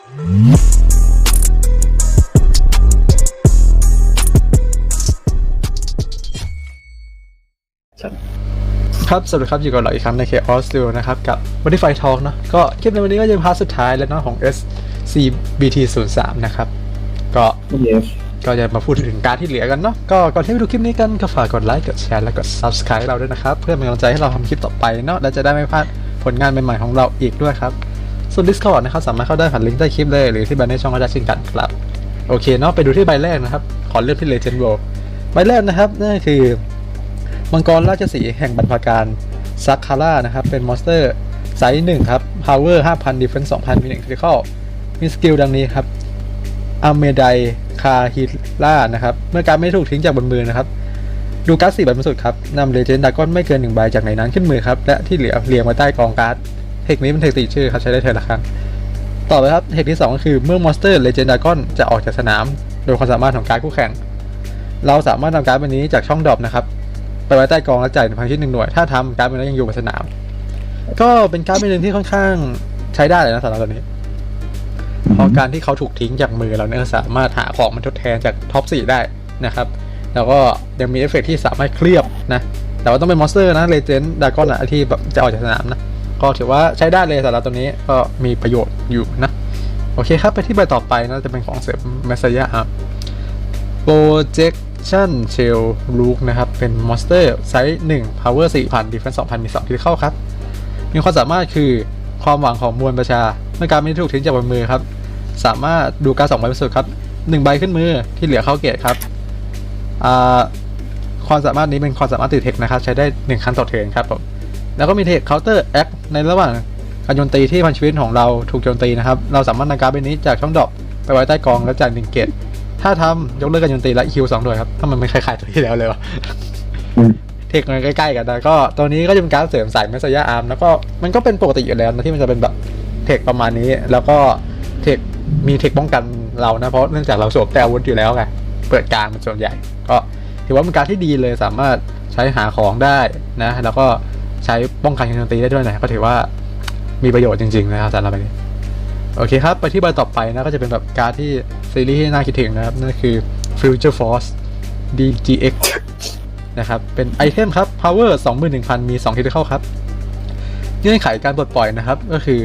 ครับสวัสดีครับ อยู่กับเราอีกครั้งใน Chaos Studio นะครับ กับ Modify Talk เนาะก็คลิปในวันนี้ก็จะเป็นพาร์ทสุดท้ายแล้วเนาะของ SCBT 0 3 นะครับ ก็ yes ก็จะมาพูดถึงการที่เหลือกันเนาะก็ก่อนที่ไปดูคลิปนี้กันก็ฝากกดไลค์กดแชร์และกด Subscribe เราด้วยนะครับ เพื่อเป็นกำลังใจให้เราทำคลิปต่อไปเนาะและจะได้ไม่พลาดผลงานใหม่ๆของเราอีกด้วยครับ ส่วน Discord นะครับสามารถเข้าได้ผ่านลิงก์ใต้คลิปเลยหรือที่แบนในช่องก็ได้เช่นกันครับ โอเคเนาะไปดูที่ใบแรกนะครับ ขอเลือกที่ Legend World ใบแรกนะครับนั่นคือมังกรราชสีแห่งบรรพการซักคาร่านะครับ เป็นมอนสเตอร์ไซส์หนึ่งครับ power 5,000 defense 2,000มี1 critical มีสกิลดังนี้ครับอเมไดคาฮิล่านะครับ เมื่อการไม่ถูกทิ้งจากบนมือนะครับ ดูการ์ดสี่ใบบนสุดครับนำเลเจนดากอนไม่เกินหนึ่งใบจากในนั้นขึ้นมือครับ และที่เหลือเรียงไว้ใต้กองการ์ด เทคนี้เป็นเทคติชื่อครับใช้ได้เทิร์นละครั้งต่อไปครับเทคที่สองก็คือเมื่อมอนสเตอร์เลเจนดากอนจะออกจากสนาม โดยความสามารถของการคู่แข่ง เราสามารถนำการ์ดใบนี้จากช่องดรอปนะครับไปไว้ใต้กองและจ่ายพลังชีวิตหนึ่งหน่วย ถ้าทำการ์ดใบนั้นยังอยู่บนสนาม ก็เป็นการ์ดใบหนึ่งที่ค่อนข้างใช้ได้เลยนะสำหรับตัวนี้เพราะการที่เขาถูกทิ้งจากมือเราเนี่ยสามารถหาของมันทดแทนจากท็อปสี่ได้นะครับ แล้วก็ยังมีเอฟเฟกต์ที่สามารถเคลือบนะแต่ว่าต้องเป็นมอนสเตอร์นะเลเจนด์ดากอนอะที่แบบจะออกจากสนามนะ ก็ถือว่าใช้ได้เลยสำหรับตัวนี้ก็มีประโยชน์อยู่นะ โอเคครับไปที่ใบต่อไปนะจะเป็นของเสริมแมสซายา projection shell look นะครับ เป็นมอนสเตอร์ไซส์ 1 power 4,000 defense 2,000 มี2ที่เข้าครับ มีความสามารถคือความหวังของมวลประชา เมื่อการไม่ถูกทิ้งจากบนมือครับ สามารถดูการสองใบบนสุดครับหนึ่งใบขึ้นมือที่เหลือเข้าเกตครับความสามารถนี้เป็นความสามารถติดเทคนะครับ ใช้ได้ 1 ครั้งต่อเทิร์นครับผม แล้วก็มีเทคเคาน์เตอร์แอคในระหว่างการโจมตีที่พันชีวิตของเราถูกโจมตีนะครับ เราสามารถนำการ์ดใบนี้จากช่องดรอปไปไว้ใต้กองแล้วจ่ายหนึ่งเกตถ้าทำยกเลิกการโจมตีและคิวสองด้วยครับถ้ามันไม่คล้ายๆตัวที่แล้วเลยวะอืมเทคมันใกล้ๆกันนะก็ตัวนี้ก็จะเป็นการเสริมสายเมสยาอาร์มแล้วก็มันก็เป็นปกติอยู่แล้วนะที่มันจะเป็นแบบเทคประมาณนี้ แล้วก็เทคมีเทคป้องกันเรานะเพราะเนื่องจากเราสวมแต่อาวุธอยู่แล้วไงเปิดกลางเป็นส่วนใหญ่ ก็ถือว่าเป็นการที่ดีเลยสามารถใช้หาของได้นะ แล้วก็ ใช้ป้องกันการโจมตีได้ด้วยนะก็ถือว่ามีประโยชน์จริงๆนะครับสำหรับอันนี้โอเคครับ ไปที่ใบต่อไปนะก็จะเป็นแบบการดที่ซีรีส์ที่น่าคิดถึงนะครับ นั่นคือ Future Force DGX นะครับ เป็นไอเทมครับ power 21,000 มี2 critical ครับ เงื่อนไขการปลดปล่อยนะครับ ก็คือ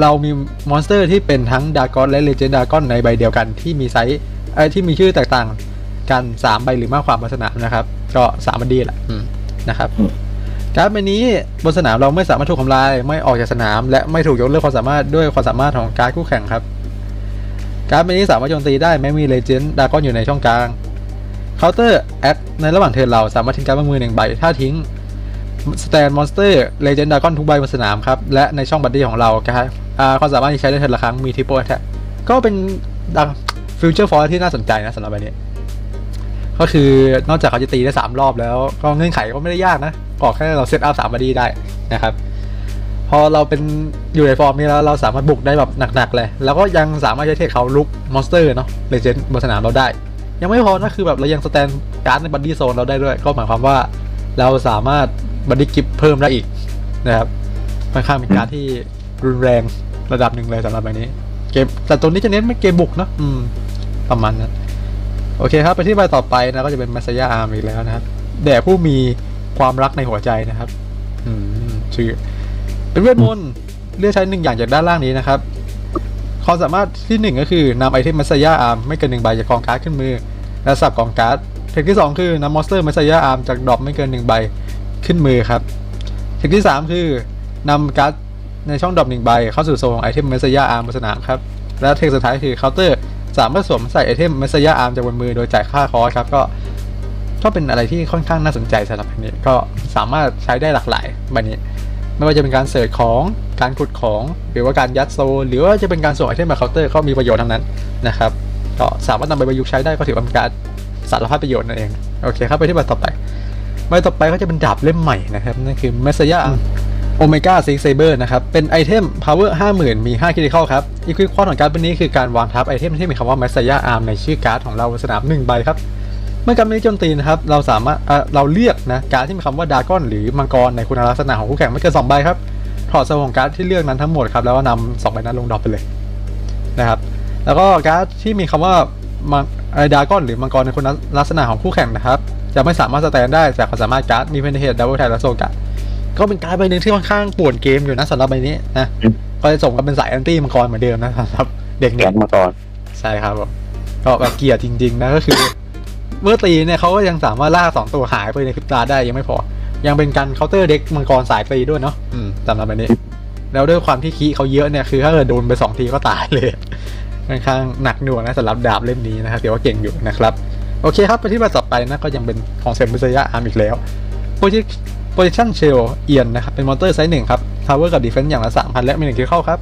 เรามีมอนสเตอร์ที่เป็นทั้งดากอนและเลเจนดากอนในใบเดียวกันที่มีไซส์ไอที่มีชื่อแตกต่างกัน 3 ใบหรือมากกว่าบนสนามนะครับ ก็3บันดีแหละนะครับ การ์ดใบนี้บนสนามเราไม่สามารถถูกทำลาย ไม่ออกจากสนาม และไม่ถูกยกเลิกความสามารถด้วยความสามารถของการ์ดคู่แข่งครับ การ์ดใบนี้สามารถโจมตีได้แม้มีเลเจนดากอนอยู่ในช่องกลางเคาน์เตอร์แอคในระหว่างเทิร์นเราสามารถทิ้งการ์ดบนมือหนึ่งใบถ้าทิ้งสแตนมอนสเตอร์เลเจนดากอนทุกใบบนสนามครับและในช่องบัดดี้ของเราครับอ่าความสามารถที่ใช้ได้เทิร์นละครั้งมีทิปเปิลแท็ก็เป็นฟิวเจอร์ฟอร์ที่น่าสนใจนะสำหรับใบนี้ ก็คือนอกจากเขาจะตีได้3รอบแล้ว ก็เงื่อนไขก็ไม่ได้ยากนะขอแค่เราเซตอัพสามบัดดี้ได้นะครับ พอเราเป็นอยู่ในฟอร์มนี้แล้วเราสามารถบุกได้แบบหนักๆเลย แล้วก็ยังสามารถใช้เทคเขาลุกมอนสเตอร์เนาะเลเจนด์บนสนามเราได้ ยังไม่พอนะคือแบบเรายังสแตนการ์ดในบัดดี้โซนเราได้ด้วย ก็หมายความว่าเราสามารถบัดดี้กิฟเพิ่มได้อีกนะครับค่อนข้างเป็นการที่รุนแรงระดับหนึ่งเลยสำหรับใบนี้ เกมแต่ตัวนี้จะเน้นเป็นเกมบุกเนอะอืม ประมาณนั้น โอเคครับไปที่ใบต่อไปนะก็จะเป็นมัสยาอาร์มอีกแล้วนะครับแด่ผู้มีความรักในหัวใจนะครับ อืมชื่อ เป็นเวทมนต์เลือกใช้หนึ่งอย่างจากด้านล่างนี้นะครับความสามารถที่หนึ่งก็คือนำไอเทมมัสยาอาร์มไม่เกินหนึ่งใบจากกองการ์ดขึ้นมือ และสับกองการ์ดเทคที่สองคือนำมอนสเตอร์มัสยาอาร์มจากดรอปไม่เกินหนึ่งใบขึ้นมือครับเทคที่สามคือนำการ์ดในช่องดรอปหนึ่งใบเข้าสู่โซนของไอเทมมัสยาอาร์มบนสนามครับและเทคสุดท้ายคือเคาน์เตอร์ สามารถสวมใส่ไอเทมเมัสยาอาร์มจากบนมือโดยจ่ายค่าคอสครับก็ก็เป็นอะไรที่ค่อนข้างน่าสนใจสำหรับอันนี้ก็สามารถใช้ได้หลากหลายใบบนี้ ไม่ว่าจะเป็นการเสิร์ชของการขุดของ หรือว่าการยัดโซ หรือว่าจะเป็นการส่งไอเทมมาเคาน์เตอร์ก็มีประโยชน์ทั้งนั้นนะครับก็สามารถนำไปประยุกต์ใช้ได้ก็ถือว่าเป็นการสารพัดประโยชน์นั่นเองโอเคครับไปที่ใบต่อไปใบต่อไปก็จะเป็นดาบเล่มใหม่นะครับนั่นคือ m e s s a y a โอเมก้าซิกเซเบอร์นะครับ เป็นไอเทม power 50,000 มี5คิริคอลครับ อีกวิควอของการ์ดใบนี้คือการวางทับไอเทมที่มีคำว่า m e s s a y a Arm ในชื่อการ์ดของเราสนาม 1 ใบครับ เมื่อการนี้โจมตีนะครับ เราสามารถเเราเลือกนะการ์ดที่มีคำว่าดากอนหรือมังกรในคุณลักษณะของคู่แข่งไม่เกิน2ใบครับ ถอดโซลของการ์ดที่เลือกนั้นทั้งหมดครับ แล้วก็นำสองใบนั้นลงดรอปไปเลยนะครับ แล้วก็การ์ดที่มีคำว่าดากอนหรือมังกรในคุณลักษณะของคู่แข่งนะครับ จะไม่สามารถสแตนได้จากความสามารถการ์ดมีเพนเทสดับเบิลแทนและโซกะ ก็เป็นการ์ดใบหนึ่งที่ค่อนข้างป่วนเกมอยู่นะสำหรับใบนี้นะอืมก็จะส่งกันเป็นสายแอนตี้มังกรเหมือนเดิมนะสำหรับ เด็กแกเน็ตนมาก่อนใช่ครับผมก็แบบเกลียดจริง ๆ นะก็คือ เมื่อตีเนี่ยเขาก็ยังสามารถล่าสองตัวหายไปในคลิปตาได้ยังไม่พอ ยังเป็นการเคาน์เตอร์เด็กมังกรสายตีด้วยเนาะอืมสำหรับอันนี้ แล้วด้วยความที่คีย์เขาเยอะเนี่ยคือถ้าเกิดโดนไปสองทีก็ตายเลยค่อนข้างหนักหน่วงนะสำหรับดาบเล่มนี้นะครับถือว่าเก่งอยู่นะครับโอเคครับไปที่มาต่อไปนะก็ยังเป็นของเซมบิสยาอาร์มอีกแล้วโปรเจโปรเจชั่นเชลเอียนนะครับ เป็นมอเตอร์ไซส์หนึ่งครับทาวเวอร์กับดีเฟนซ์อย่างละสามพันและมีหนึ่งคิวเข้าครับ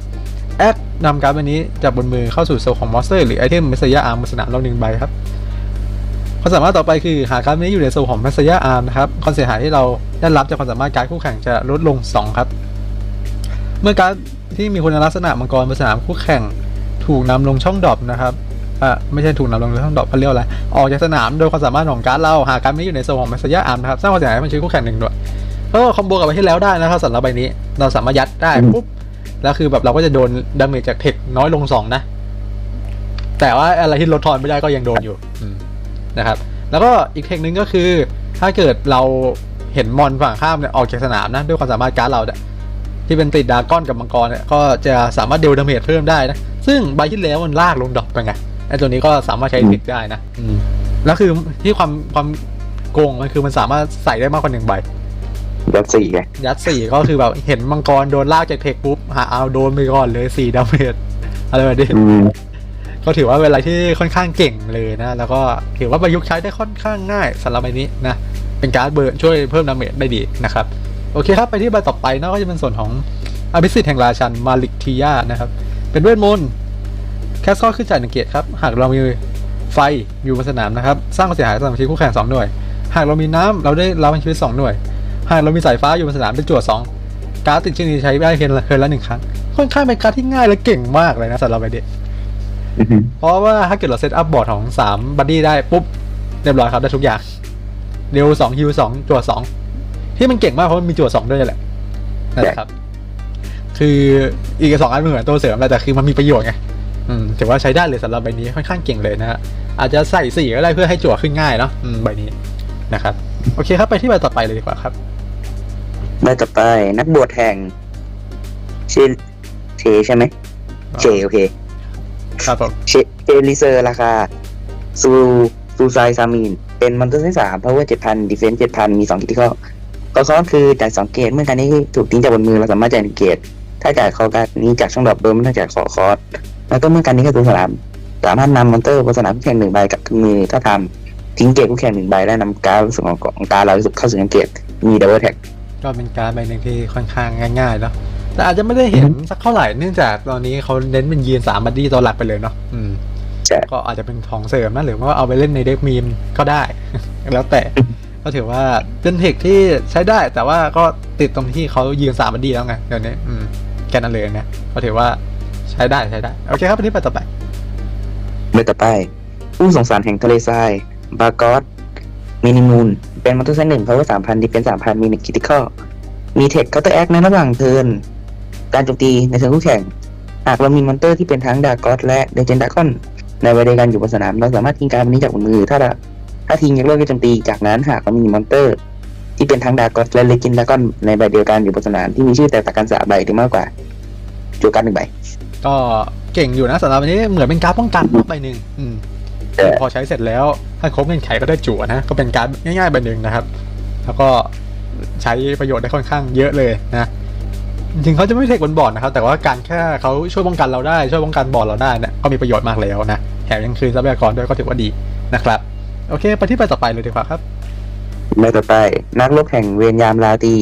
แอดนำการ์ดใบนี้จากบนมือเข้าสู่โซของมอนสเตอร์หรือไอเทมเมสยาอาร์มบนสนามเราหนึ่งใบครับความสามารถต่อไปคือหาการ์ดใบนี้อยู่ในโซของเมสยาอาร์มนะครับความเสียหายที่เราได้รับจากความสามารถการ์ดคู่แข่งจะลดลง 2 ครับ เมื่อการ์ดที่มีคุณลักษณะมังกรบนสนามคู่แข่งถูกนำลงช่องดรอปนะครับ อะไม่ใช่ถูกนำลงช่องดอปเขาเรียกว่าอะไรออกจากสนามโดยความสามารถของการ์ดเราหากการดนี้อยู่ในโซนของเมสยาอาร์มนะครับสร้างความเสียหายให้มันชิ้นคู่แข่งหนึ่งด้วยก็คอมโบกับไปที่แล้วได้นะครับสำหรับใบนี้ เราสามารถยัดได้ปุ๊บแล้วคือแบบเราก็จะโดนดาเมจจากเทคน้อยลงสองนะ แต่ว่าอะไรที่ลดทอนไม่ได้ก็ยังโดนอยู่นะครับ แล้วก็อีกเทคนึงก็คือ ถ้าเกิดเราเห็นมอนฝั่งข้ามเนี่ยออกจากสนามนะ ด้วยความสามารถการ์ดเราเนี่ยที่เป็นติดดราก้อนกับมังกรเนี่ยก็จะสามารถเดลดาเมจเพิ่มได้นะ ซึ่งใบที่แล้วมันลากลงดอปไปไง ไอ้ตัวนี้ก็สามารถใช้เทคได้นะอืมแล้วคือที่ความความโกงมันคือมันสามารถใส่ได้มากกว่าหนึ่งใบ ยัดสี่ไงยัดสี่ก็คือแบบเห็นมังกรโดนลากจากเทคปุ๊บหาเอาโดนไปก่อนเลยสี่ดาเมจอะไรแบบนี้อืมก็ถือว่าเป็นอะไรที่ค่อนข้างเก่งเลยนะ แล้วก็ถือว่าประยุกต์ใช้ได้ค่อนข้างง่ายสำหรับใบนี้นะ เป็นการ์ดเบอร์ช่วยเพิ่มดาเมจได้ดีนะครับ โอเคครับไปที่ใบต่อไปนะก็จะเป็นส่วนของอภิสิทธิ์แห่งราชันมาลิกทียานะครับ เป็นเวทมนต์ แคสซอลขึ้นจ่ายหนึ่งเกียรติครับ หากเรามีไฟอยู่บนสนามนะครับ สร้างความเสียหายสำหรับชีวิตคู่แข่งสองหน่วย หากเรามีน้ำเราได้รับชีวิตสองหน่วย หากเรามีสายฟ้าอยู่บนสนามเป็นจวสองการ์ดติดชื่อนี้ใช้ได้เพียงเพียละหนึ่งครั้ง ค่อนข้างเป็นการ์ดที่ง่ายและเก่งมากเลยนะสำหรับใบนี้อือหือเพราะว่าถ้าเกิดเราเซตอัพบอร์ดของ3บัดดี้ได้ปุ๊บเรียบร้อยครับได้ทุกอย่างเร็ว2ฮิว2จั่ว2ที่มันเก่งมากเพราะมันมีจั่ว2ด้วยแหละนั่นแหละครับ คืออีกสองอันเหมือนตัวเสริมแหละแต่คือมันมีประโยชน์ไง ถือว่าใช้ได้เลยสำหรับใบนี้ค่อนข้างเก่งเลยนะฮะอาจจะใส่สีก็ได้เพื่อให้จั่วขึ้นง่ายเนาะอืมใบนี้นะครับ โอเคครับไปที่ใบต่อไปเลยดีกว่าครับใบต่อไปนักบวชแห่งเชเชใช่ไหมเชโอเคครับผมเชเชลิเซอร์ราคาซูซูไซซามีน เป็นมอนเตอร์ไซส์สามพาวเวอร์เจ็ดพันดีเฟนซ์เจ็ดพันมีสองคิติคอลก็ซ้อนคือจ่ายสองเกตเมื่อการนี้ถูกทิ้งจากบนมือเราสามารถจ่ายหนึ่งเกตถ้าจ่ายคอการนี้จากช่องดรอปโดยไม่ต้องจ่ายขอคอร์ส แล้วก็เมื่อการนี้ก็ตัวสนามสามารถนำมอนเตอร์บนสนามคู่แข่งหนึ่งใบกับมือถ้าทำทิ้งเกตคู่แข่งหนึ่งใบและนำการดส่วนของของการดเราเข้าสู่เกตมีดับเบิลแท็กก็เป็นการดใบหนึ่งที่ค่อนข้างง่ายๆเนาะแต่อาจจะไม่ได้เห็นสักเท่าไหร่เนื่องจากตอนนี้เขาเน้นเป็นยีนสามบัดดี้ตัวหลักไปเลยเนาะอืมใช่ก็อาจจะเป็นของเสริมนะหรือว่าเอาไปเล่นในเด็กมีมก็ได้ แล้วแต่ก็ถือว่าเป็นเทคที่ใช้ได้แต่ว่าก็ติดตรงที่เขายืนสามบัดดี้แล้วไงเดี๋ยวนี้อืมแค่นั้นเลยนะก็ถือว่า ใช้ได้ใช้ได้ โอเคครับวันนี้ไปต่อไปเบอร์ต่อไปผู้สงสารแห่งทะเลทราย บากอสมินิมูนเป็นมอนเตอร์ไซค์หนึ่งพาวเวอร์สามพันดีเป็นสามพันมีหนึ่งคิติคอลมีเทคเคาน์เตอร์แอคในระหว่างเทิร์นการโจมตีในเทิร์นคู่แข่ง หากเรามีมอนเตอร์ที่เป็นทั้งดากอสและเดเจนดากอน ในวัยเดียวกันอยู่บนสนาม เราสามารถทิ้งการดนี้จากบนมือ ถ้าเราถ้าทิ้งยกเลิกการโจมตี จากนั้นหากเรามีมอนเตอร์ ที่เป็นทั้งดากอสและเลเจนดากอนในใบเดียวกันอยู่บนสนามที่มีชื่อแตกต่างกันสามใบหรือมากกว่าจั่วการดหนึ่งใบ ก็เก่งอยู่นะสำหรับวันนี้เหมือนเป็นการดป้องกันเนอะใบหนึ่งอืมเออพอใช้เสร็จแล้วถ้าครบเงื่อนไขก็ได้จั่วนะก็เป็นการดง่ายๆใบหนึ่งนะครับ แล้วก็ใช้ประโยชน์ได้ค่อนข้างเยอะเลยนะถึงเขาจะไม่เทคบนบอร์ดนะครับ แต่ว่าการแค่เขาช่วยป้องกันเราได้ช่วยป้องกันบอร์ดเราได้เนี่ยก็มีประโยชน์มากแล้วนะแถมยังคืนทรัพยากรด้วยก็ถือว่าดีนะครับ โอเคไปที่ไปต่อไปเลยดีกว่าครับใบต่อไป นักรบแห่งเวียนยามราตรี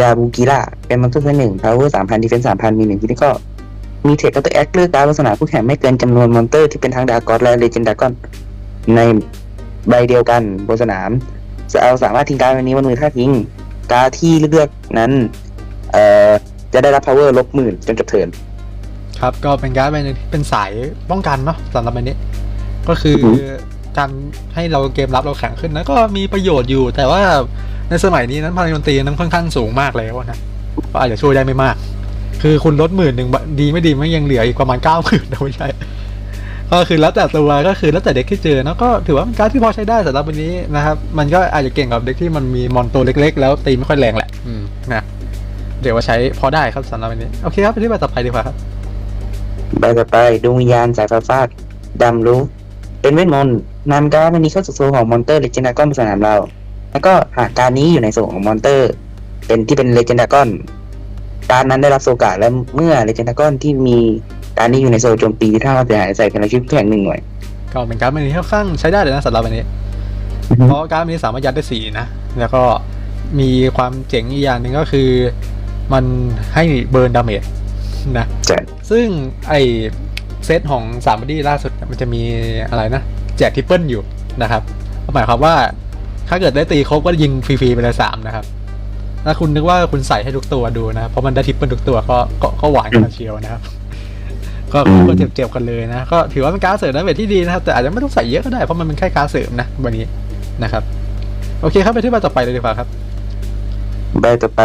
ดาบูกิระเป็นมอนเตอร์ไซค์หนึ่งพาวเวอร์สามพันดีเฟนส์สามพันมีหนึ่งคิติคอล มีเทคเคาน์เตอร์แอคเลือกการดลักษณะคู่แข่งไม่เกินจำนวนมอนเตอร์ที่เป็นทั้งดากอสและเลเจนดากอนในใบเดียวกันบนสนามจะเอาสามารถทิ้งการดวันนี้บนมือถ้าทิ้งการดที่เลือกนั้น เอ่อจะได้รับ power ลบหมื่นจนจบเทิร์นครับก็เป็นการ์ดใบหนึงที่เป็นสายป้องกันเนาะสำหรับใบนี้ ก็คืออฮึการให้เราเกมรับเราแข็งขึ้นนะก็มีประโยชน์อยู่ แต่ว่าในสมัยนี้นั้นพลังดนตรีนั้นค่อนข้างสูงมากแล้วนะก็อาจจะช่วยได้ไม่มาก คือคุณลดหมื่นหนึ่งดีไม่ดีไม่ยังเหลืออีกประมาณเก้าหมื่นนะไม่ใช่ก็คือแล้วแต่ตัวก็คือแล้วแต่เด็กที่เจอนะก็ถือว่าเป็นการที่พอใช้ได้สำหรับวันนี้นะครับมันก็อาจจะเก่งกับเด็กที่มันมีมอนตัวเล็ก ๆ แล้วตีไม่ค่อยแรงแหละอืมนะเดี๋ยวว่าใช้พอได้ครับสำหรับวันนี้โอเคครับไปที่ใบต่อไปดีกว่าครับใบต่อไปดวงวิญญาณสายฟ้าฟาดดำรู้ เป็นเวทมนต์นำการ์ดวันนี้เข้าสู่โซนของมอนเตอร์เลเจนดากอนสนามเรา แล้วก็หากการนี้อยู่ในโซนของมอนเตอร์ เป็นที่เป็นเลเจนดากอน การนั้นได้รับโซกาและเมื่อเลเจนดากอนที่มีการนี้อยู่ในโซนโจมตีถ้าเราเสียหายใส่พลังชีวิตแข่งหนึ่งหน่วย ก็เป็นการ์ดใบนี้ค่อนข้างใช้ได้เลยนะสำหรับวันนี้ เพราะการ์ดใบนี้สามารถยัดได้สี่นะ แล้วก็มีความเจ๋งอีกอย่างหนึ่งก็คือ มันให้เบิร์นดาเมจนะจะซึ่งไอเซตของสามบอดี้ล่าสุดเนี่ยมันจะมีอะไรนะ แจกทริปเปิลอยู่นะครับหมายความว่าถ้าเกิดได้ตีครบก็ยิงฟรีๆไปเลยสามนะครับ ถ้าคุณนึกว่าคุณใส่ให้ทุกตัวดูนะ เพราะมันได้ทริปเปิลทุกตัวก็ก็ก็หวานกันมาเชียวนะครับ ก็ก็เจ็บๆกันเลยนะ ก็ถือว่าเป็นการดเสริมดาเมจที่ดีนะครับ แต่อาจจะไม่ต้องใส่เยอะก็ได้ เพราะมันเป็นแค่การดเสริมนะวันนี้นะครับ โอเคครับไปที่ใบต่อไปเลยดีกว่าครับ ใบต่อไป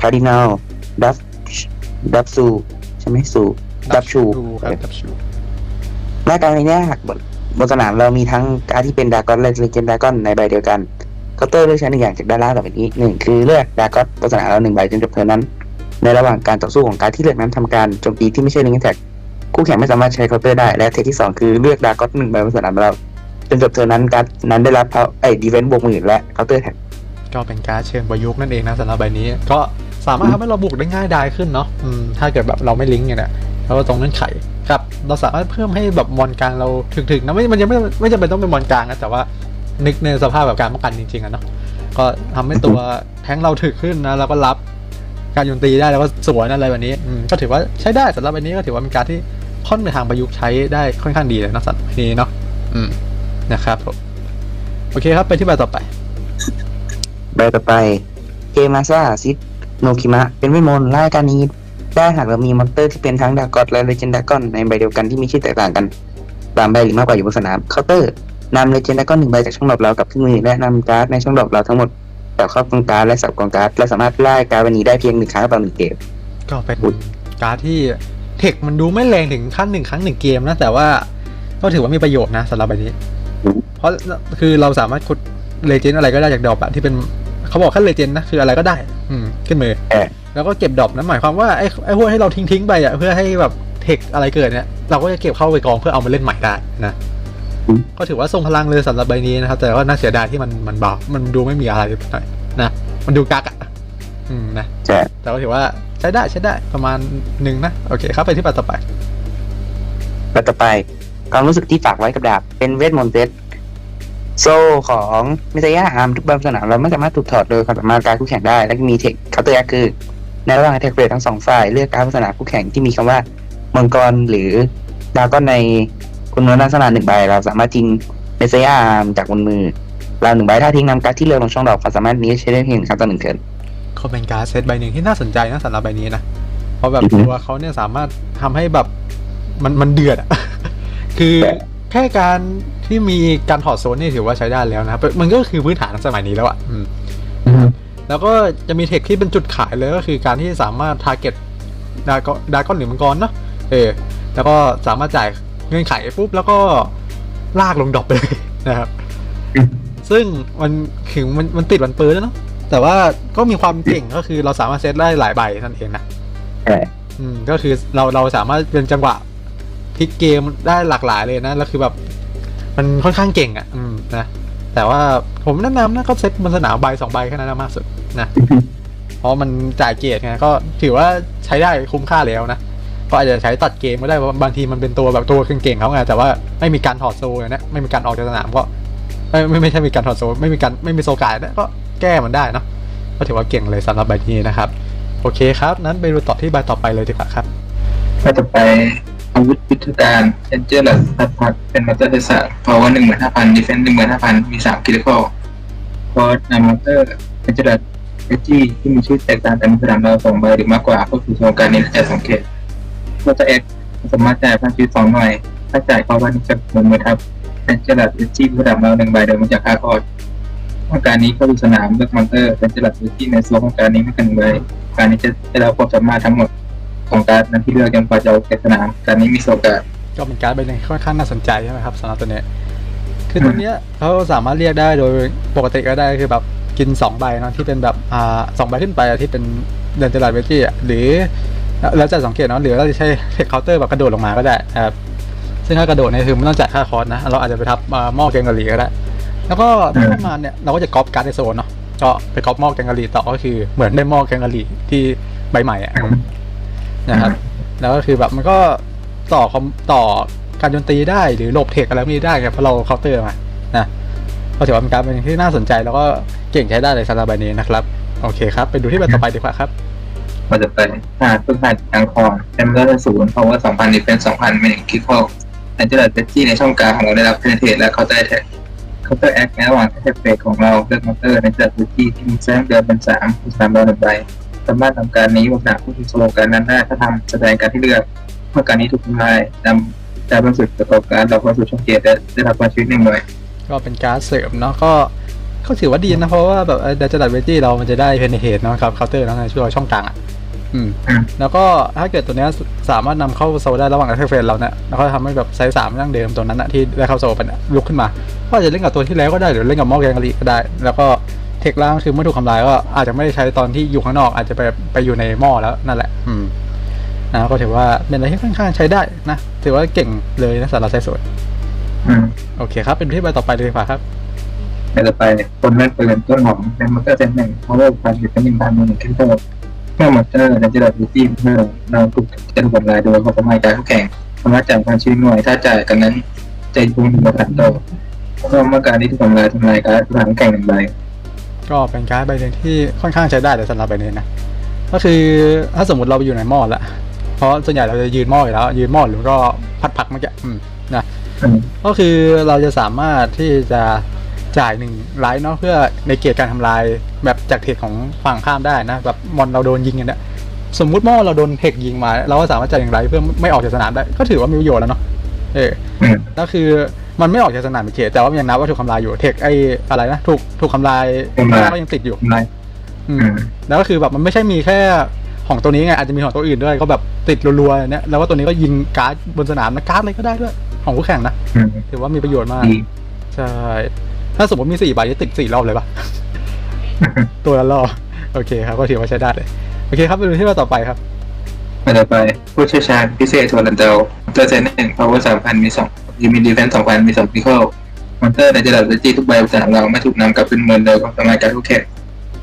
คาร์ดินัลดับดับซูใช่ไหมซูดับชูครับดับชูหน้าการในเนี้ยหากบนบนสนามเรามีทั้งการดที่เป็นดากอนและเลเจนดากอนในใบเดียวกัน เคาน์เตอร์เลือกใช้หนึ่งอย่างจากด้านล่างต่อไปนี้หนึ่งคือเลือกดากอนบนสนามเราหนึ่งใบจนจบเทิร์นนั้น ในระหว่างการต่อสู้ของการที่เลือกนั้นทำการโจมตีที่ไม่ใช่ลิงแท็กคู่แข่งไม่สามารถใช้เคาน์เตอร์ได้และเทคที่สองคือเลือกดากอนหนึ่งใบบนสนามเราจนจบเทิร์นนั้นการนั้นได้รับไอ้ดีเวนต์บวกหมื่นและเคาน์เตอร์แท็กก็เป็นการเชิงประยุกต์นั่นเองนะสำหรับใบนี้ ก็สามารถทำให้เราบุกได้ง่ายดายขึ้นเนาะถ้าเกิดแบบเราไม่ลิงก์เนี่ยนะแล้วก็ตรงนั้นไขครับ เราสามารถเพิ่มให้แบบมอนกลางเราถึกๆนะไม่มันยังไม่ไม่จำเป็นต้องเป็นมอนกลางนะแต่ว่า นึกในสภาพแบบการป้องกันจริงๆอะเนาะก็ทำให้ตัวแท้งเราถึกขึ้นนะแล้วก็รับการโยนตีได้แล้วก็สวนอะไรแบบนี้อืมก็ถือว่าใช้ได้สำหรับใบนี้ก็ถือว่าเป็นการดที่ค่อนไปทางประยุกต์ใช้ได้ค่อนข้างดีเลยนะสำหรับใบนี้เนาะอืมนะครับผมโอเคครับไปที่ใบต่อไปใบต่อไปเกมาซ่าซิดโนคิมะ เป็นเวทมนต์รายการนี้ได้หากเรามีมอนเตอร์ที่เป็นทั้งดากอนและเลเจนดากอนในใบเดียวกันที่มีชื่อแตกต่างกันสามใบหรือมากกว่าอยู่บนสนามเคาน์เตอร์ นำเลเจนดากอนหนึ่งใบจากช่องดรอปเรากลับขึ้นมือและนำการ์ดในช่องดรอปเราทั้งหมดกลับเข้ากองการ์ดและสับกองการ์ดและสามารถไล่การ์ดวันนี้ได้เพียงหนึ่งครั้งต่อหนึ่งเกมก็เป็นอุ๊ยการดที่เทคมันดูไม่แรงถึงขั้นหนึ่งครั้งหนึ่งเกมนะแต่ว่าก็ถือว่ามีประโยชน์นะสำหรับใบนี้ เพราะคือเราสามารถคุดเลเจนด์อะไรก็ได้จากดอกอะที่เป็นเขาบอกขั้นเลเจนด์นะคืออะไรก็ได้ อืมขึ้นมือเออแล้วก็เก็บดอกนั้นหมายความว่าไอ้ไอ้พวกให้เราทิ้งทิ้งๆไปอะเพื่อให้แบบเทคอะไรเกิดเนี่ยเราก็จะเก็บเข้าไปกองเพื่อเอามาเล่นใหม่ได้นะอืม ก็ถือว่าทรงพลังเลยสำหรับใบนี้นะครับ แต่ว่าน่าเสียดายที่มันมันเบามันดูไม่มีอะไรหน่อยนะมันดูกักอะอืมนะใช่แต่ก็ถือว่าใช้ได้ใช้ได้ประมาณหนึ่งนะโอเคครับไปที่ปัตต่อไปใบต่อไปความรู้สึกที่ฝากไว้กับดาบ เป็นเวทมนต์เซตโซ่ของมิซายาอาร์มทุกใบบนสนามเราไม่สามารถถูกถอดโดยความสามารถการคู่แข่งได้ และมีเทคเคาน์เตอร์แอคคือในระหว่างแท็กเฟรทั้งสองฝ่ายเลือกการดบนสนามคู่แข่งที่มีคำว่ามังกรหรือดราก้อนใน คุณนลักษณะหนึ่งใบเราสามารถทิ้งเมสเซียอาร์มจากบนมือ เราหนึ่งใบถ้าทิ้งนำการดที่เลือกลงช่องดอกความสามารถนี้ใช้ได้เพียงครั้งต่อหนึ่งเทิร์นเขาเป็นการดเซตใบหนึ่งที่น่าสนใจนะสำหรับใบนี้นะเพราะแบบอือฮึตัวเขาเนี่ยสามารถทำให้แบบมันมันเดือดอะคือแต่แค่การที่มีการถอดโซนนี่ถือว่าใช้ได้แล้วนะครับมันก็คือพื้นฐานสมัยนี้แล้วอะอืมแล้วก็จะมีเทคที่เป็นจุดขายเลยก็คือการที่สามารถทาร์เก็ตดากดากอนหรือมังกรเนาะเออแล้วก็สามารถจ่าย เงื่อนไขปุ๊บแล้วก็ลากลงดรอปไปเลยนะครับอืมซึ่งมันถึงมันมันติดวันเปิดแล้วเนาะแต่ว่าก็มีความเก่งก็คือเราสามารถเซตได้หลายใบนั่นเองนะใช่อืมก็คือเราเราสามารถเป็นจังหวะพลิกเกมได้หลากหลายเลยนะแล้วคือแบบ มันค่อนข้างเก่งอะ่ะ อืมนะแต่ว่าผมแนะนำนะก็เซตบนสนามใบสองใบแค่นั้นนะมากสุดนะเพราะมันจ่ายเกียรติไงก็ถือว่าใช้ได้คุ้มค่าแล้วนะ ก็อาจจะใช้ตัดเกมก็ได้เพราะบางทีมันเป็นตัวแบบตัวเก่งๆเขาไงแต่ว่าไม่มีการถอดโซ่เนะไม่มีการออกจากสนามก็ไม่ไม่ไม่ใช่มีการถอดโซ่ไม่มีการไม่มีโซกายนะก็แก้มันได้เนาะก็ถือว่าเก่งเลยสำหรับใบนี้นะครับ โอเคครับ นั้นไปดูต่อที่ใบต่อไปเลยดีกว่าครับก็จะไปอาวุธยุทธการเอนเจอร์และพัดพัดเป็นมอเตอร์เทสะพาวเวอร์หนึ่งหมื่นห้าพันดีเฟนซ์หนึ่งหมื่นห้าพันมีสามคิลิคอลพอนำมอเตอร์เอนเจอร์เอจี้ที่มีชื่อแตกต่างกันในสนามเราสองใบหรือมากกว่าก็คือโครงการนี้จะสังเกต มอเตอร์เอ็กสามารถจ่ายพันชีสองหน่วยถ้าจ่ายเข้าบ้านจากหนึ่งมือทับเอนเจอร์เอจีสนามเราหนึ่งใบโดยมาจากค่าคอร์ดโครงการนี้เข้าสู่สนามเลือกมอนเตอร์เอนเจอร์เอจีในโซนโครงการนี้ไม่เกินหนึ่งใบการนี้จะได้รับความสามารถทั้งหมดของการดนั้นที่เลือกจนกว่าจะออกจากสนามการนี้มีโอกาสก็เป็นการ์ดใบหนึ่งค่อนข้างน่าสนใจใช่ไหมครับสำหรับตัวเนี้ยคือตัวเนี้ยเขาสามารถเรียกได้โดยปกติก็ได้คือแบบกิน2ใบเนะที่เป็นแบบอ่าสองใบขึ้นไปที่เป็นเดินตลาดเวจี้หรือ แล้วจะสังเกตเนาะหรือเราจะใช้เทคเคาน์เตอร์แบบกระโดดลงมาก็ได้นะครับซึ่งถ้ากระโดดเนี่ยคือไม่ต้องจ่ายค่าคอร์สนะ เราอาจจะไปทับอ่าหม้อแกงกะหรี่ก็ได้แล้วก็ถ้าประมาณเนี่ยเราก็จะก๊อปการ์ดในโซนเนาะก็ไปก๊อปหม้อแกงกะหรี่ต่อก็คือเหมือนได้หม้อแกงกะหรี่ที่ใบใหม่อะนะครับ แล้วก็คือแบบมันก็ต่อคอมต่อการโจมตีได้หรือหลบเทคอะไรพวกนี้ได้ครับเพราะเราเคาน์เตอร์มานะก็ถือว่าเป็นการเป็นที่น่าสนใจแล้วก็เก่งใช้ได้เลยสำหรับใบนี้นะครับ โอเคครับ ไปดูที่ใบต่อไปดีกว่าครับ มันจะเป็นหาพึ่งหาทางคอนเป็นเลือดศูนย์เพราะว่าสองพันดิเป็นสองพันเป็นคิกโคแอนเจอร์เบจี้ในช่องกลางของเราได้รับเพนเทรตและเคาน์เตอร์แท็กเคาน์เตอร์แอคในระหว่างเทปเฟกของเราเลือกเคาน์เตอร์ในเจอร์เบจี้ที่มีแซงเดิมเป็นสามผู้สามดาวหนึ่งใบสามารถทำการนี้บวกหนักผู้ที่สโลการนั้นได้ถ้าทำแสดงการที่เลือกเมื่อการนี้ถูกทำลายนำการบรรจุประกอบการเราเข้าสู่ช่องเกียร์ได้ได้รับความชีวิตหนึ่งหน่วยก็เป็นการเสริมเนาะก็ก็ถือว่าดีนะเพราะว่าแบบเดจดัดเวจี้เรามันจะได้เพนเทตเนาะครับเคาน์เตอร์นะในช่วงช่องกลางอะ แล้วก็ถ้าเกิดตัวเนี้ยสามารถนำเข้าโซลได้ระหว่างอัลเทอร์เฟนเราเนี่ยแล้วก็ทำให้แบบไซส์สามนั่งเดิมตัวนั้นอะที่ได้เข้าโซลไปเนี่ยลุกขึ้นมาก็อาจจะเล่นกับตัวที่แล้วก็ได้หรือเล่นกับหมอแกงกะหรี่ก็ได้ แล้วก็เทคล่างคือเมื่อถูกทำลายก็อาจจะไม่ได้ใช้ตอนที่อยู่ข้างนอก อาจจะไปไปอยู่ในหม้อแล้วนั่นแหละ อืมนะก็ถือว่าเป็นอะไรที่ค่อนข้างใช้ได้นะถือว่าเก่งเลยนะสำหรับไซส์สวยอืมโอเคครับ เป็นที่ใบต่อไปเลยดีกว่าครับแต่ต่อไปคนแรกปืนต้นหอมเป็นมอเตอร์เซนหนึ่งเพราะว่าความผิดเป็นหนึ่งพันหนึ่งขึ้นเพิ่ม เมื่อมอเตอร์ในจะได้บูตี้เพิ่มเราถูกจะถูกทำลายโดยเขาประมาณการคู่แข่งสามารถจ่ายความชีวิตหน่วย ถ้าจ่ายกันนั้นจะพุ่งถึงประกันโตก็เมื่อการที่ถูกทำลายทำลายการทางแข่งหนึ่งใบก็เป็นการ์ดใบหนึ่งที่ค่อนข้างใช้ได้เลยสำหรับใบนี้นะก็คือถ้าสมมติเราไปอยู่ในหม้อละเพราะส่วนใหญ่เราจะยืนหม้ออยู่แล้ว ยืนหม้อหรือก็พัดผักเมื่อกี้อืมนะอืมก็คือเราจะสามารถที่จะ จ่ายหนึ่งไลท์เนาะเพื่อในเกตการทำลายแบบจากเทคของฝั่งข้ามได้นะแบบมอนเราโดนยิงกันเนี่ยสมมุติหม้อเราโดนเทคยิงมา เราก็สามารถจ่ายหนึ่งไลท์เพื่อไม่ออกจากสนามได้ก็ถือว่ามีประโยชน์แล้วเนาะเอออืมแล้วคือมันไม่ออกจากสนามเขตแต่ว่ามันยังนับว่าถูกทำลายอยู่เทคไอ้อะไรนะถูกถูกทำลายทำลายก็ยังติดอยู่ทำลายอืมอืมแล้วก็คือแบบมันไม่ใช่มีแค่ของตัวนี้ไงอาจจะมีของตัวอื่นด้วยก็แบบติดรัวๆเนี่ยแล้วว่าตัวนี้ก็ยิงการ์ดบนสนามนะการ์ดอะไรก็ได้ด้วย ของคู่แข่งนะอืมถือว่ามีประโยชน์มากดีใช่ ถ้าสมมติมีสี่ใบจะติดสี่รอบเลยปะตัวละรอบโอเคครับก็ถือว่าใช้ได้เลยโอเคครับไปดูที่ว่าต่อไปครับมาต่อไปผู้เชี่ยวชาญพิเศษทัวร์ลันเดลมอนเตอร์เซนหนึ่งพาวเวอร์สามพันมีสองยูมิดีเฟนสองพันมีสองพิเคิลมอนเตอร์ในระดับเวจีทุกใบบนสนามเราไม่ถูกนำกลับขึ้นมือโดยของทำลายการทุกแข่ง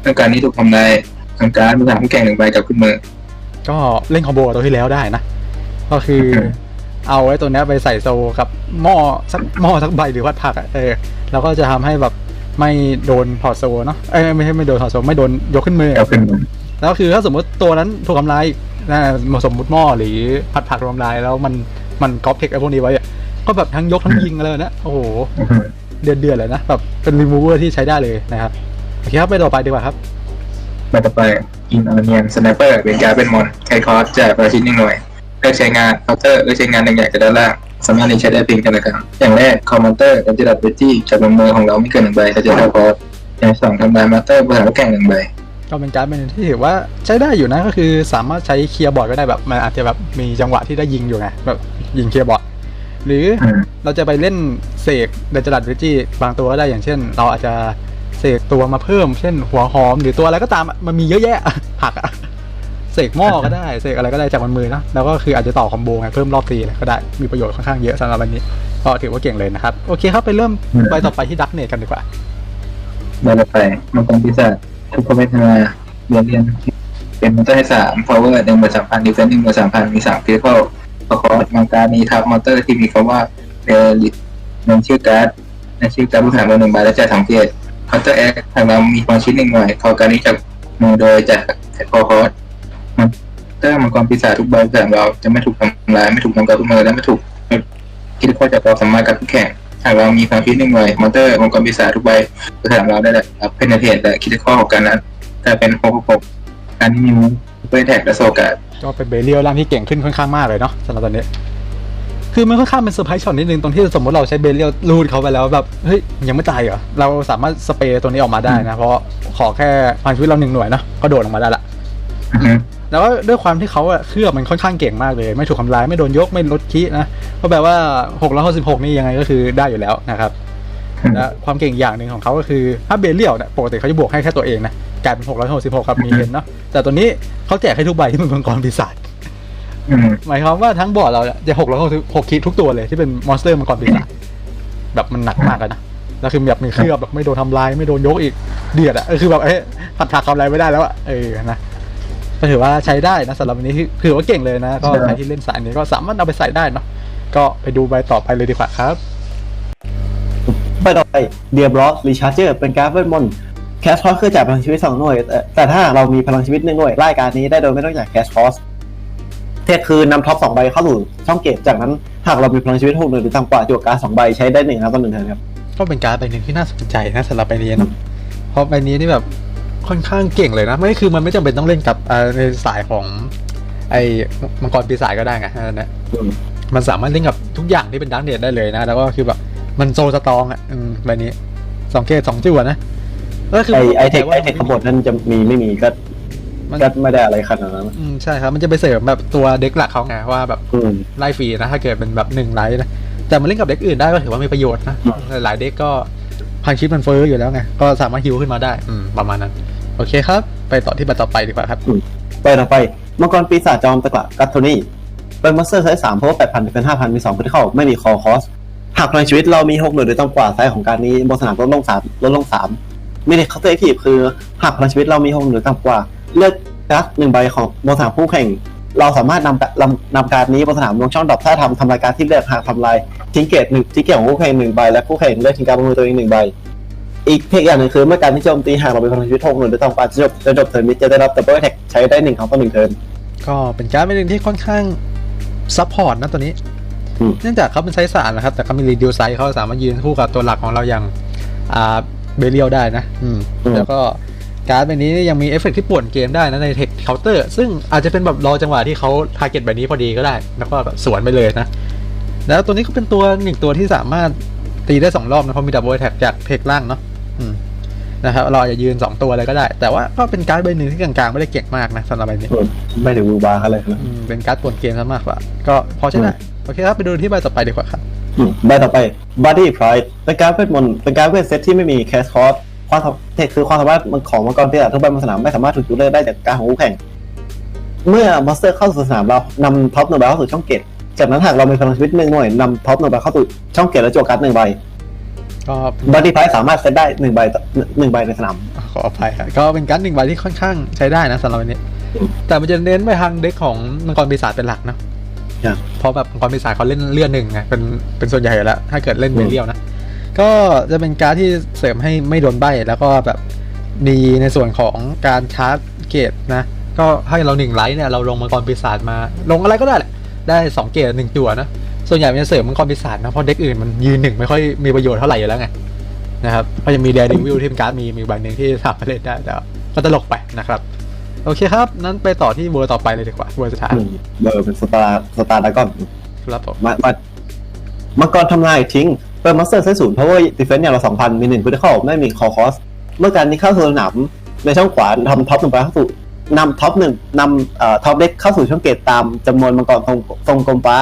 เมื่อการนี้ถูกทำลายทางการมีสนามคู่แข่งหนึ่งใบกลับขึ้นมือก็เล่นคอมโบกับตัวที่แล้วได้นะ ก็คืออืม เอาไว้ตัวเนี้ยไปใส่โซกับหม้อสักหม้อสักใบหรือวัดผักอะเออแล้วก็จะทำให้แบบไม่โดนถอดโซเนาะเอ้ยไม่ใช่ไม่โดนถอดโซไม่โดนยกขึ้นมือกลับขึ้นมือแล้วคือถ้าสมมติตัวนั้นถูกทำลายนะสมมติหม้อหรือผัดผักถูกทำลายแล้วมันมันก๊อปเทคไอ้พวกนี้ไว้อะก็แบบทั้งยกทั้งยิงเลยนะโอ้โหอือฮึเดือดเดือดเลยนะแบบเป็นรีมูเวอร์ที่ใช้ได้เลยนะครับโอเคครับไปต่อไปดีกว่าครับมาต่อไปอินอเนียนสไนเปอร์เป็นการดเป็นมอนใช้คอร์สจ่ายประชิดหนึ่งหน่วย เลือกใช้งานเคาน์เตอร์เลือกใช้งานหนึ่งอย่างจากด้านล่างสามารถนี้ใช้ได้เพียงกันละครั้งอย่างแรกคอมมานเตอร์เป็นระดับเวจี้จากบนมือของเราไม่เกินหนึ่งใบถ้าจะได้คอร์สอย่างที่สองทำลายมาสเตอร์บนสนามคู่แข่งหนึ่งใบก็เป็นการดเป็นที่ถือว่าใช้ได้อยู่นะก็คือสามารถใช้เคลียร์บอร์ดก็ได้แบบมันอาจจะแบบมีจังหวะที่ได้ยิงอยู่ไงแบบยิงเคลียร์บอร์ดหรืออืมเราจะไปเล่นเสกเดจลัดวิจี้บางตัวก็ได้อย่างเช่น เราอาจจะเสกตัวมาเพิ่ม เช่นหัวหอมหรือตัวอะไรก็ตามอะมันมีเยอะแยะหักอะ เสกหม้อก็ได้เสกอะไรก็ได้จากมันมือนะแล้วก็คืออาจจะต่อคอมโบไงเพิ่มรอบตีอะไรก็ได้มีประโยชน์ค่อนข้างเยอะสำหรับวันนี้ก็ถือว่าเก่งเลยนะครับโอเคครับไปเริ่มไปต่อไปที่ดักเนตกันดีกว่ามาต่อไปมังกรปีศาจทุกคอมเมนต์มาเรียนเรียนเป็นมอเตอร์ให้สามพาวเวอร์หนึ่งบนสามพันดีเฟนซ์หนึ่งบนสามพันมีสามพิเคิลประกอบมังการมีทับมอเตอร์ที่มีคำว่าเดลิทในชื่อการ์ดในชื่อการ์ดผู้แข่งมาหนึ่งใบและจะถังเกียรติเคาน์เตอร์แอคทางเรามีความชิ้นหนึ่งหน่วยขอการนี้จากมือโดยจากแคทคอร์คอร์สมอน เตอร์มังกรปีศาจทุกใบผู้แข่งเราจะไม่ถูกทำลายไม่ถูกนำกลับขึ้นมือและไม่ถูกคิดข้อจากความสามารถกับผู้แข่งหากเรามีความคิดหนึ่งหน่วยมอนเตอร์มังกรปีศาจทุกใบผู้ถามเราได้แหละครับเพนเทตและคิดข้อของการนั้นแต่เป็นหกหกการที่มีมูเปอร์แท็กและโซกาก็เป็นเบเรียลร่างที่เก่งขึ้นค่อนข้างมากเลยเนาะสำหรับตอนนี้ คือมันค่อนข้างเป็นเซอร์ไพรส์ช็อตนิดนึงตรงที่สมมติเราใช้เบเรียลรูดเขาไปแล้วแบบเฮ้ยยังไม่ตายเหรอเราสามารถสเปรย์ตัวนี้ออกมาได้นะ เพราะขอแค่พันชีวิตเราหนึ่งหน่วยเนาะก็โดดออกมาได้ละ แล้วก็ด้วยความที่เขาอะเครื่องมันค่อนข้างเก่งมากเลย ไม่ถูกทำลายไม่โดนยกไม่ลดคีนะก็แปลว่า6แล้ว66นี่ยังไงก็คือได้อยู่แล้วนะครับและความเก่งอย่างหนึ่งของเขาก็คือถ้าเบเลียวเนี่ยปกติเขาจะบวกให้แค่ตัวเองนะกลายเป็น666ครับมีเห็นเนาะแต่ตัวนี้เขาแจกให้ทุกใบที่เป็นมังกรปีศาจอืมหมายความว่าทั้งบอร์ดเราเนี่ยจะ666คิดทุกตัวเลยที่เป็นมอนสเตอร์มังกรปีศาจแบบมันหนักมากอะนะแล้วคือแบบมีเครื่องแบบไม่โดนทำลายไม่โดนยกอีกเดือดอะเออคือแบบเอ้ผัดผักทำอะไรไม่ได้แล้วอะเออนะ ก็ถือว่าใช้ได้นะสำหรับวันนี้ถือว่าเก่งเลยนะ ก็ใครที่เล่นสายนี้ก็สามารถเอาไปใส่ได้เนาะก็ไปดูใบต่อไปเลยดีกว่าครับไปต่อไปเดียบลอสรีชาร์เจอร์เป็นการ์ดเวทมนต์แคสคอสคือจ่ายพลังชีวิตสองหน่วย แต่แต่ถ้าเรามีพลังชีวิตหนึ่งหน่วยไล่การดนี้ได้โดยไม่ต้องจ่ายแคสคอสเทคคือนำท็อปสองใบเข้าสู่ช่องเก็บจากนั้นหากเรามีพลังชีวิตหกหน่วยหรือต่ำกว่าจั่วการ์ดสองใบใช้ได้หนึ่งครั้งต่อหนึ่งเทิร์นครับก็เป็นการดใบหนึ่งที่น่าสนใจนะสำหรับใบนี้เนาะเพราะใบนี้นี่แบบ ค่อนข้างเก่งเลยนะ ไม่คือมันไม่จำเป็นต้องเล่นกับอ่าในสายของ ไอ้มังกรปีศาจก็ได้ไงนั่นแหละอืมมันสามารถเล่นกับทุกอย่างที่เป็นดังเดดได้เลยนะ แล้วก็คือแบบมันโซสตรองอะอืมใบนี้สองเกตสองจิ๋วอะนะแล้วคือไอไอเทคว่าไอเทคขบวนนั้นจะมีไม่มีก็มันก็ไม่ได้อะไรขนาดนั้นอืมใช่ครับ มันจะไปเสริมแบบตัวเด็กหลักเขาไงว่าแบบอืมไล่ฟรีนะ ถ้าเกิดเป็นแบบหนึ่งไลท์นะ แต่มันเล่นกับเด็กอื่นได้ก็ถือว่ามีประโยชน์นะอืมหลายเด็กก็พันชิปมันเฟ้ออยู่แล้วไง ก็สามารถฮิวขึ้นมาได้ อืม ประมาณนั้น โอเคครับ ไปต่อที่บัตรต่อไปดีกว่าครับไปต่อไป มังกรปีศาจจอมตะกละกัตโทนี่เป็นมอนสเตอร์ไซส์สามเพราะว่าแปดพันเป็นห้าพันมีสองเป็นเข้าไม่มีคอคอสหากพลังชีวิตเรามีหกหน่วยหรือต่ำกว่าไซส์ของการนี้บนสนามลดลงสามลดลงสามมีเด็กเขาตัวเอ็กทีฟคือหากพลังชีวิตเรามีหกหรือต่ำกว่า เลือกการ์ดหนึ่งใบของบนสนามคู่แข่ง เราสามารถนำนำนำการนี้บนสนามลงช่องดรอปถ้าทำทำรายการที่เลือกหากทำลายทิ้งเกตหนึ่งทิ้งเกตของคู่แข่งหนึ่งใบและคู่แข่งเลือกทิ้งการดบนมือตัวเองหนึ่งใบ อีกเทคอย่างหนึ่งคือเมื่อการที่โจมตีหากเราเป็นพลังชีวิตหกหน่วยหรือต่ำกว่าจะจบจะจบเทิร์นนี้จะได้รับดับเบิลแท็กใช้ได้หนึ่งครั้งต่อหนึ่งเทิร์นก็เป็นการ์ดเป็นหนึ่งที่ค่อนข้างซัพพอร์ตนะตัวนี้ อืม เนื่องจากเขาเป็นไซส์สามนะครับ แต่เขามีรีดิวไซส์เขาสามารถยืนคู่กับตัวหลักของเราอย่างอ่าเบเรียลได้นะอืม แล้วก็การ์ดใบนี้ยังมีเอฟเฟกต์ที่ป่วนเกมได้นะในเทคเคาน์เตอร์ซึ่งอาจจะเป็นแบบรอจังหวะที่เขาทาร์เก็ตแบบนี้พอดีก็ได้ แล้วก็แบบสวนไปเลยนะ แล้วตัวนี้ก็เป็นตัวหนึ่งตัวที่สามารถตีได้สองรอบนะเพราะมีดับเบิลแท็กจากเทคล่างเนาะอืม นะครับเราอาจจะยืนสองตัวเลยก็ได้ แต่ว่าก็เป็นการ์ดใบหนึ่งที่กลางๆ ไม่ได้เก่งมากนะสำหรับใบนี้ไม่ถึงมือบาร์เขาเลยนะอืมเป็นการ์ดป่วนเกมซะมากกว่า ก็พอใช้ได้โอเคครับไปดูที่ใบต่อไปดีกว่าครับอืมใบต่อไป Body Pride เป็นการดเวทมนต์เป็นการดเวทเซตที่ไม่มีแคสคอร์สความสามเทคคือความสามารถของมังกรปีศาจทุกใบบนสนามไม่สามารถถูกยูเลอร์ได้จากการของคู่แข่ง เมื่อมอนสเตอร์เข้าสู่สนามเรานำท็อปหนึ่งใบเข้าสู่ช่องเกตจากนั้นหากเรามีพลังชีวิตหนึ่งหน่วยนำท็อปหนึ่งใบเข้าสู่ช่องเกตและจั่วการ์ดหนึ่งใบ ก็ Body Pride สามารถเซตได้หนึ่งใบต่อหนึ่งใบในสนามขออภัยครับก็เป็นการ์ดหนึ่งใบที่ค่อนข้างใช้ได้นะสำหรับวันนี้อืมแต่มันจะเน้นไปทางเด็กของมังกรปีศาจเป็นหลักนะครับเพราะแบบมังกรปีศาจเขาเล่นเลื่อนหนึ่งไงเป็นเป็นส่วนใหญ่อยู่แล้ว ถ้าเกิดเล่นอืเบมเรียวนะ ก็จะเป็นการดที่เสริมให้ไม่โดนใบแล้วก็แบบดีในส่วนของการชาร์จเกตนะ ก็ให้เราหนึ่งไลท์เนี่ยเราลงมังกรปีศาจมา ลงอะไรก็ได้แหละได้สองเกตหนึ่งตัวนะ ส่วนใหญ่มันจะเสริมมังกรปีศาจนะเพราะเด็กอื่นมันยืนหนึ่งไม่ค่อยมีประโยชน์เท่าไหร่อยู่แล้วไงนะครับก็จะมีเดดิวิลที่เป็นการ์ดมีมีใบหนึ่งที่สามารถเล่นได้แต่ก็ตลกไปนะครับ โอเคครับ นั้นไปต่อที่เวอร์ต่อไปเลยดีกว่าเวอร์สุดท้ายอืมเบอร์เป็นสตาร์สตาร์ดากอนครับผมมามามังกรทำลายทิ้งเปิดมอนสเตอร์ไซส์ศูนย์เพราะว่าดิเฟนซ์อย่างละสองพันมีหนึ่งพุทธข้อไม่มีคอคอส เมื่อการนี้เข้าสู่สนามในช่องขวาทำท็อปหนึ่งไปเข้าสู่นำท็อปหนึ่งนำเอ่อท็อปเล็กเข้าสู่ช่องเกตตามจำนวนมังกรทรงทรงกลมฟ้า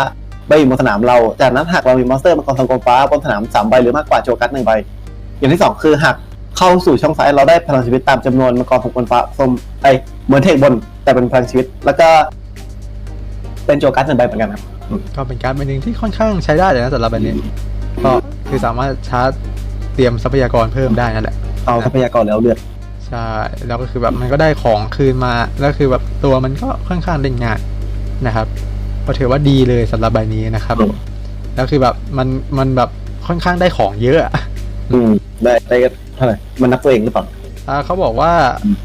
ใบอยู่บนสนามเรา จากนั้นหากเรามีมอนสเตอร์มังกรทรงกลมฟ้าบนสนามสามใบหรือมากกว่าโจกัสหนึ่งใบ อย่างที่สองคือหากเข้าสู่ช่องซ้ายเราได้พลังชีวิตตามจำนวนมังกรทรงกลมฟ้าทรงไอเหมือนเทคบนแต่เป็นพลังชีวิต แล้วก็ เป็นโจกัสหนึ่งใบเหมือนกันครับก็เป็นการ์ดใบหนึ่งที่ค่อนข้างใช้ได้เลยนะสำหรับใบนี้ ก็คือสามารถชาร์จเตรียมทรัพยากรเพิ่มได้นั่นแหละเอาทรัพยากรแล้วเลือดใช่แล้วก็คือแบบมันก็ได้ของคืนมาแล้วคือแบบตัวมันก็ค่อนข้างเล่นง่ายนะครับ ก็ถือว่าดีเลยสำหรับใบนี้นะครับอืมแล้วคือแบบมันมันแบบค่อนข้างได้ของเยอะอะอืมได้ได้ก็เท่าไหร่มันนับตัวเองหรือเปล่าอ่าเขาบอกว่าอืม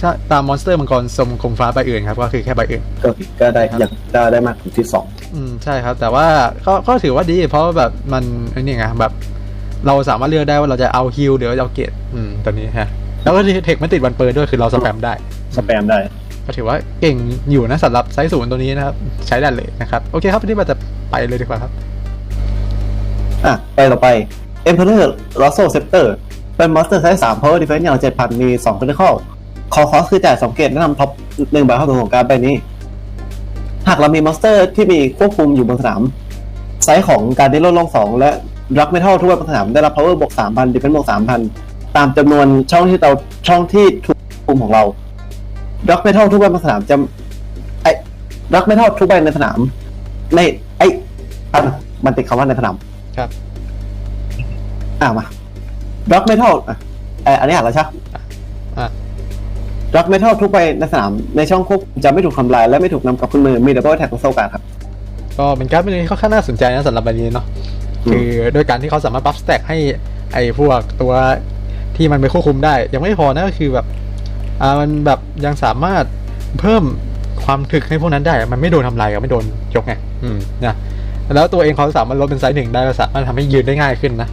ถ้าตามมอนสเตอร์มังกรสมคมฟ้าใบอื่นครับก็คือแค่ใบอื่น ก็ก็ได้อย่างก็ได้มากถึงที่สองอืมใช่ครับ แต่ว่าก็ก็ถือว่าดี เพราะว่าแบบมันไอ้นี่ไงแบบ เราสามารถเลือกได้ว่าเราจะเอาฮิลหรือเอาเกตอืมตัวนี้ฮะ แล้วก็เทคมันติดวันเปิดด้วยคือเราสแปมได้ สแปมได้ ก็ถือว่าเก่งอยู่นะสำหรับไซส์ศูนย์ตัวนี้นะครับ ใช้ได้เลยนะครับ โอเคครับวันนี้เราจะไปเลยดีกว่าครับ อะ ไปต่อไป Emperor Russell Scepter เป็นมอนสเตอร์ไซส์สาม Power Defense อย่างเจ็ดพันมีสอง critical คอคอสคือจ่ายสองเกตแนะนำท็อปหนึ่งใบเข้าสู่ของการดใบนี้ หากเรามีมอนสเตอร์ที่มีควบคุมอยู่บนสนาม ไซส์ของการดิลดลงสองและรักเมทัลทุกใบบนสนามได้รับ power บวกสามพันดิเฟนบวกสามพันตามจำนวนช่องที่เราช่องที่ถูกควบคุมของเรา รักเมทัลทุกใบบนสนามจะไอรักเมทัลทุกใบในสนาม ในไออันมันติดคำว่าในสนามครับ อ่ามาร็อกเมทัลอะเอ่ออันนี้อ่านแล้วใช่อะร็อกเมทัลทุกใบในสนาม ในช่องควบคุมจะไม่ถูกทำลายและไม่ถูกนำกลับขึ้นมือมีดับเบิลแท็กของโซการดครับ ก็เป็นการ์ดเป็นที่ค่อนข้างน่าสนใจนะสำหรับใบนี้เนาะอืม คือด้วยการที่เขาสามารถบัฟสแต็กให้ไอ้พวกตัวที่มันไปควบคุมได้ ยังไม่พอนะก็คือแบบ อ่ามันแบบยังสามารถเพิ่มความถึกให้พวกนั้นได้ มันไม่โดนทำลายกับไม่โดนยกไงอืมนะแล้วตัวเองเขาสามารถลดเป็นไซส์หนึ่งได้ก็สามารถทำให้ยืนได้ง่ายขึ้นนะ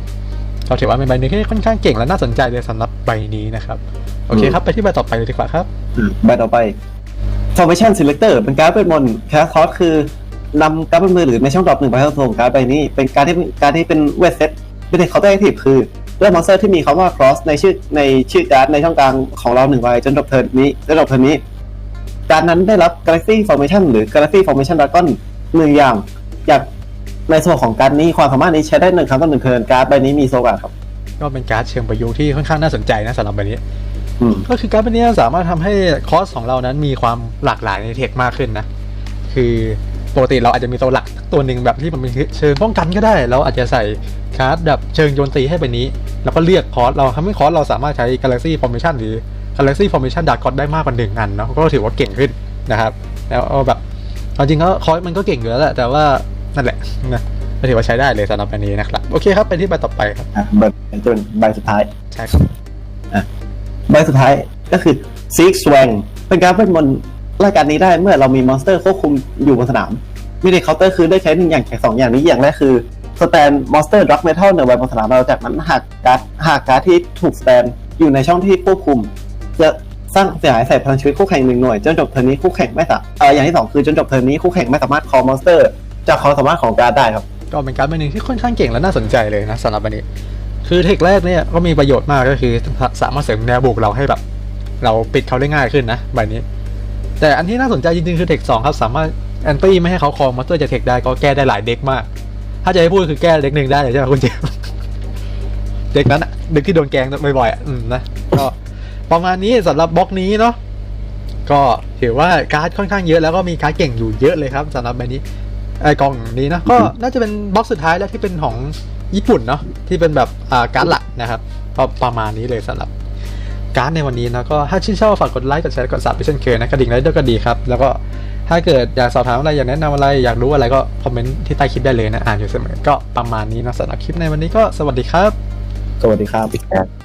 เขาถือว่าเป็นใบหนึ่งที่ค่อนข้างเก่งและน่าสนใจเลยสำหรับใบนี้นะครับ โอเคครับ ไปที่ใบต่อไปเลยดีกว่าครับใบต่อไป Formation Selector เป็นการ์ดเป็นมนแคสคอสคือนำการ์ดเป็นมือหรือในช่องดรอปหนึ่งใบเข้าส่งการ์ดใบนี้ เป็นการดที่การดที่เป็นเวทเซตเป็นเคาน์เตอร์แอคทีฟคือ เลือกมอนสเตอร์ที่มีคำว่า cross ในชื่อในชื่อการ์ดในช่องกลางของเราหนึ่งใบจนจบเทิร์นนี้จนจบเทิร์นนี้ การนั้นได้รับ Galaxy Formation หรือ Galaxy Formation Dragon หนึ่งอย่างจากในส่วนของการดนี้ความสามารถนี้ใช้ได้หนึ่งครั้งต่อหนึ่งเทิร์นการ์ดใบนี้มีโซการ์ดครับ ก็เป็นการ์ดเชิงประยุกต์ที่ค่อนข้างน่าสนใจนะสำหรับใบนี้อืมก็คือการ์ดใบนี้สามารถทำให้คอสของเรานั้นมีความหลากหลายในเทคมากขึ้นนะคือ ปกติเราอาจจะมีตัวหลักตัวหนึ่งแบบที่มันเป็นเชิงป้องกันก็ได้ เราอาจจะใส่การ์ดแบบเชิงโจมตีให้ใบนี้ แล้วก็เลือกคอร์สเราทำให้คอร์สเราสามารถใช้ Galaxy Formation หรือ Galaxy Formation Dark God ได้มากกว่าหนึ่งอันเนาะก็ถือว่าเก่งขึ้นนะครับ แล้วแบบจริงก็คอร์สมันก็เก่งอยู่แล้วแหละแต่ว่านั่นแหละนะก็ถือว่าใช้ได้เลยสำหรับใบนี้นะครับ โอเคครับไปที่ใบต่อไปครับใบจะเป็นใบสุดท้ายใช่ครับใบสุดท้ายก็คือ Six Swang เป็นการเป็นมนต์ รายการนี้ได้เมื่อเรามีมอนสเตอร์ควบคุมอยู่บนสนามมีในเคาน์เตอร์คือได้ใช้หนึ่งอย่างแค่สองอย่างนี้อย่างแรกคือสแตนมอนสเตอร์ดรักเมทัลเหนึ่งใบบนสนามเราจากนั้นหากการ์ดหากการ์ดที่ถูกสแตนอยู่ในช่องที่ควบคุม จะสร้างเสียหายใส่พลังชีวิตคู่แข่งหนึ่งหน่วยจนจบเทิร์นนี้คู่แข่งไม่สามารถเอออย่างที่สองคือจนจบเทิร์นนี้คู่แข่งไม่สามารถคอมอนสเตอร์จากความสามารถของการ์ดได้ครับก็เป็นการ์ดใบหนึ่งที่ค่อนข้างเก่งและน่าสนใจเลยนะสำหรับอันนี้คือเทคแรกเนี่ยก็มีประโยชน์มากก็คือสามารถเสริมแนวบุกเราให้แบบ เราปิดเขาได้ง่ายขึ้นนะใบนี้ แต่อันที่น่าสนใจจริงๆ คือเทคสองครับ สามารถแอนตี้ไม่ให้เขาคลองมอเตอร์จะเทคได้ก็แก้ได้หลายเด็กมาก ถ้าจะให้พูดคือแก้เด็กหนึ่งได้ใช่ไหมคุณเจมส์เด็กนั้นเด็กที่โดนแกงบ่อยๆอะนะก็ประมาณนี้สำหรับบล็อกนี้เนาะก็ถือว่าการ์ดค่อนข้างเยอะแล้วก็มีการ์ดเก่งอยู่เยอะเลยครับสำหรับใบนี้ไอกล่องนี้นะก็น่าจะเป็นบล็อกสุดท้ายแล้วที่เป็นของญี่ปุ่นเนาะที่เป็นแบบอ่าการ์ดหลักนะครับก็ประมาณนี้เลยสำหรับ การ์ดในวันนี้นะก็ถ้าชื่นชอบฝากกดไลค์กดแชร์กดซับไปเช่นเคยนะกระดิ่งไลค์ด้วยก็ดีครับ แล้วก็ถ้าเกิดอยากสอบถามอะไรอยากแนะนำอะไรอยากรู้อะไรก็คอมเมนต์ที่ใต้คลิปได้เลยนะอ่านอยู่เสมอก็ประมาณนี้นะสำหรับคลิปในวันนี้ก็สวัสดีครับ สวัสดีครับครับ